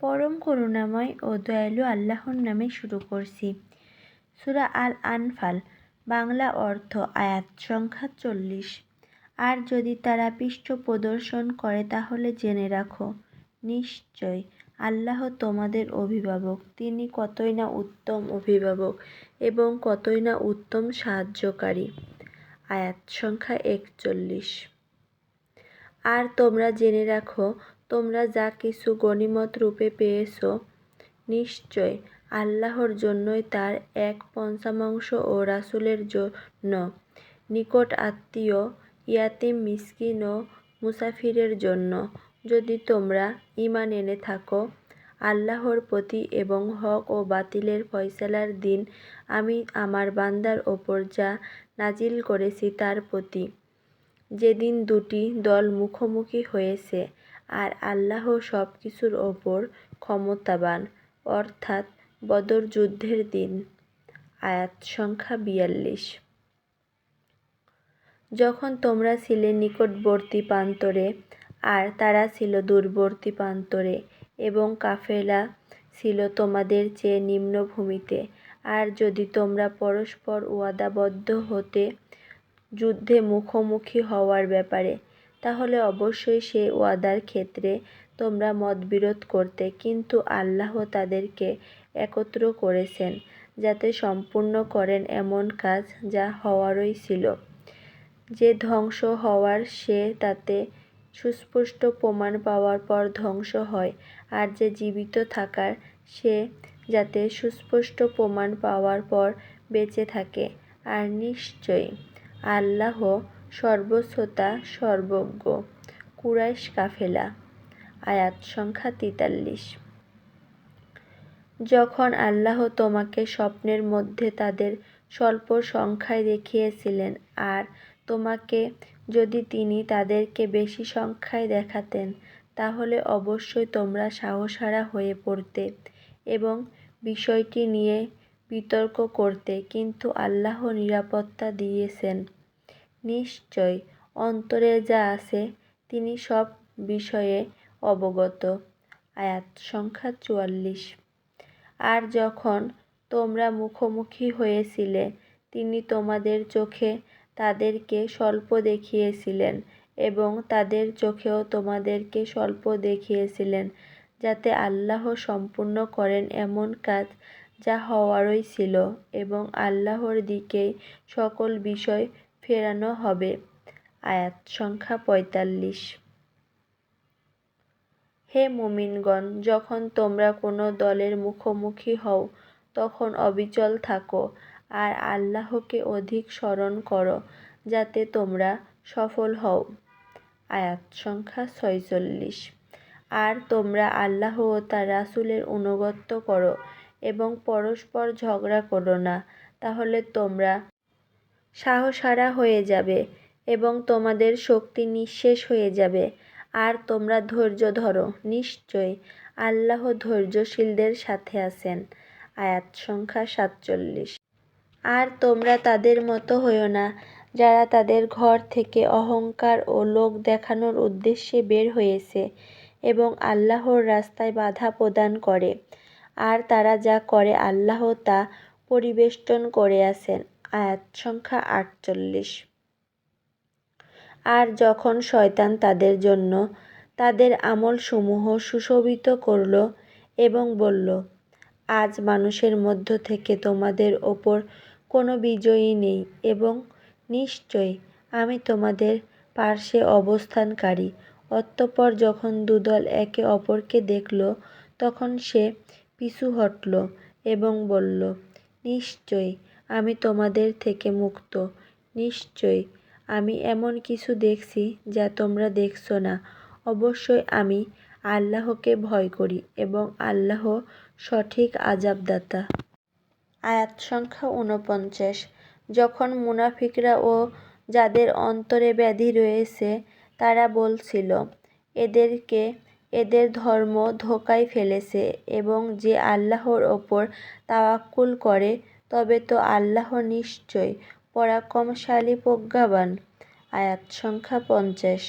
পরম করুণাময় ও দয়ালু আল্লাহর নামে শুরু করছি। সুরা আল আনফাল বাংলা অর্থ আয়াত, সংখ্যা চল্লিশ। আর যদি তারা পৃষ্ঠ প্রদর্শন করে তাহলে জেনে রাখো, নিশ্চয় আল্লাহ তোমাদের অভিভাবক। তিনি কতই না উত্তম অভিভাবক এবং কতই না উত্তম সাহায্যকারী। আয়াত, সংখ্যা একচল্লিশ। আর তোমরা জেনে রাখো তোমরা যা কিছু গণিমত রূপে পেয়েছ, নিশ্চয় আল্লাহর জন্যই তার এক পঞ্চামাংশ ও রাসুলের জন্য। নিকট আত্মীয়, ইয়াতিম, মিসকিন ও মুসাফিরের জন্য। যদি তোমরা ইমান এনে থাকো, আল্লাহর প্রতি এবং হক ও বাতিলের ফয়সালার দিন আমি আমার বান্দার ওপর যা নাজিল করেছি তার প্রতি। যেদিন দুটি দল মুখোমুখি হয়েছে আর আল্লাহ সব কিছুর ওপর ক্ষমতাবান, অর্থাৎ বদর যুদ্ধের দিন। আয়াত সংখ্যা বিয়াল্লিশ। যখন তোমরা ছিলে নিকটবর্তী প্রান্তরে, আর তারা ছিল দূরবর্তী প্রান্তরে, এবং কাফেলা ছিল তোমাদের চেয়ে নিম্নভূমিতে আর যদি তোমরা পরস্পর ওয়াদাবদ্ধ হতে যুদ্ধে মুখোমুখি হওয়ার ব্যাপারে তাহলে অবশ্যই সে ওয়াদার ক্ষেত্রে তোমরা মতবিরোধ করতে, কিন্তু আল্লাহ তাদেরকে একত্র করেছেন যাতে সম্পূর্ণ করেন এমন কাজ যা হওয়ারই ছিল। যে ধ্বংস হওয়ার, সে তাতে সুস্পষ্ট প্রমাণ পাওয়ার পর ধ্বংস হয়, আর যে জীবিত থাকার, সে যাতে সুস্পষ্ট প্রমাণ পাওয়ার পর বেঁচে থাকে, আর নিশ্চয়ই আল্লাহ সর্বশ্রোতা, সর্বজ্ঞ। কুরাইশ কাফেলা। আয়াত সংখ্যা তেতাল্লিশ। যখন আল্লাহ তোমাকে স্বপ্নের মধ্যে তাদের স্বল্প সংখ্যায় দেখিয়েছিলেন, আর তোমাকে যদি তিনি তাদেরকে বেশি সংখ্যায় দেখাতেন, তাহলে অবশ্যই তোমরা সাহসারা হয়ে পড়তে এবং বিষয়টি নিয়ে বিতর্ক করতে। কিন্তু আল্লাহ নিরাপত্তা দিয়েছেন। নিশ্চয় অন্তরে যা আছে তিনি সব বিষয়ে অবগত। আয়াত সংখ্যা চুয়াল্লিশ। আর যখন তোমরা মুখোমুখি হয়েছিলে, তিনি তোমাদের চোখে তাদেরকে স্বল্প দেখিয়েছিলেন এবং তাদের চোখেও তোমাদেরকে স্বল্প দেখিয়েছিলেন, যাতে আল্লাহ সম্পূর্ণ করেন এমন কাজ যা হওয়ারই ছিল এবং আল্লাহর দিকেই সকল বিষয় ফেরানো হবে। আয়াত সংখ্যা পঁয়তাল্লিশ। হে মুমিনগণ, যখন তোমরা কোনো দলের মুখোমুখি হও, তখন অবিচল থাকো আর আল্লাহকে অধিক স্মরণ করো, যাতে তোমরা সফল হও। আয়াত সংখ্যা ছয়চল্লিশ। আর তোমরা আল্লাহ ও তার রাসুলের অনুগত্য করো এবং পরস্পর ঝগড়া করো না, তাহলে তোমরা সাহসারা হয়ে যাবে এবং তোমাদের শক্তি নিঃশেষ হয়ে যাবে। আর তোমরা ধৈর্য ধরো নিশ্চয় আল্লাহ ধৈর্যশীলদের সাথে আছেন। আয়াত সংখ্যা সাতচল্লিশ। আর তোমরা তাদের মতো হইও না, যারা তাদের ঘর থেকে অহংকার ও লোক দেখানোর উদ্দেশ্যে বের হয়েছে এবং আল্লাহর রাস্তায় বাধা প্রদান করে। আর তারা যা করে আল্লাহ তা পরিবেষ্টন করে আছেন। আয়াত সংখ্যা আটচল্লিশ। আর যখন শয়তান তাদের জন্য তাদের আমলসমূহ সুশোভিত করল এবং বলল, আজ মানুষের মধ্য থেকে তোমাদের ওপর কোনো বিজয়ী নেই এবং নিশ্চয় আমি তোমাদের পার্শ্বে অবস্থানকারী। অতঃপর যখন দুদল একে অপরকে দেখল, তখন সে পিছু হটল এবং বলল নিশ্চয় আমি তোমাদের থেকে মুক্ত। নিশ্চয় আমি এমন কিছু দেখছি যা তোমরা দেখছ না। অবশ্যই আমি আল্লাহকে ভয় করি এবং আল্লাহ সঠিক আজাবদাতা। আয়াত সংখ্যা ঊনপঞ্চাশ। যখন মুনাফিকরা ও যাদের অন্তরে ব্যাধি রয়েছে, তারা বলছিল, এদেরকে, এদের ধর্ম ধোকায় ফেলেছে এবং যে আল্লাহর ওপর তাওয়াক্কুল করে তবে তো আল্লাহ নিশ্চয় পরাক্রমশালী প্রজ্ঞাবান। আয়াত সংখ্যা পঞ্চাশ।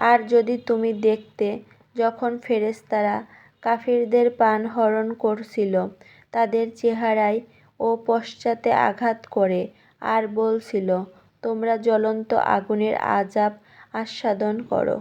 আর যদি তুমি দেখতে যখন ফেরেশতারা কাফিরদের পান হরণ করছিল, তাদের চেহারায় ও পশ্চাতে আঘাত করে আর বলছিল, তোমরা জ্বলন্ত আগুনের আজাব আস্বাদন করো।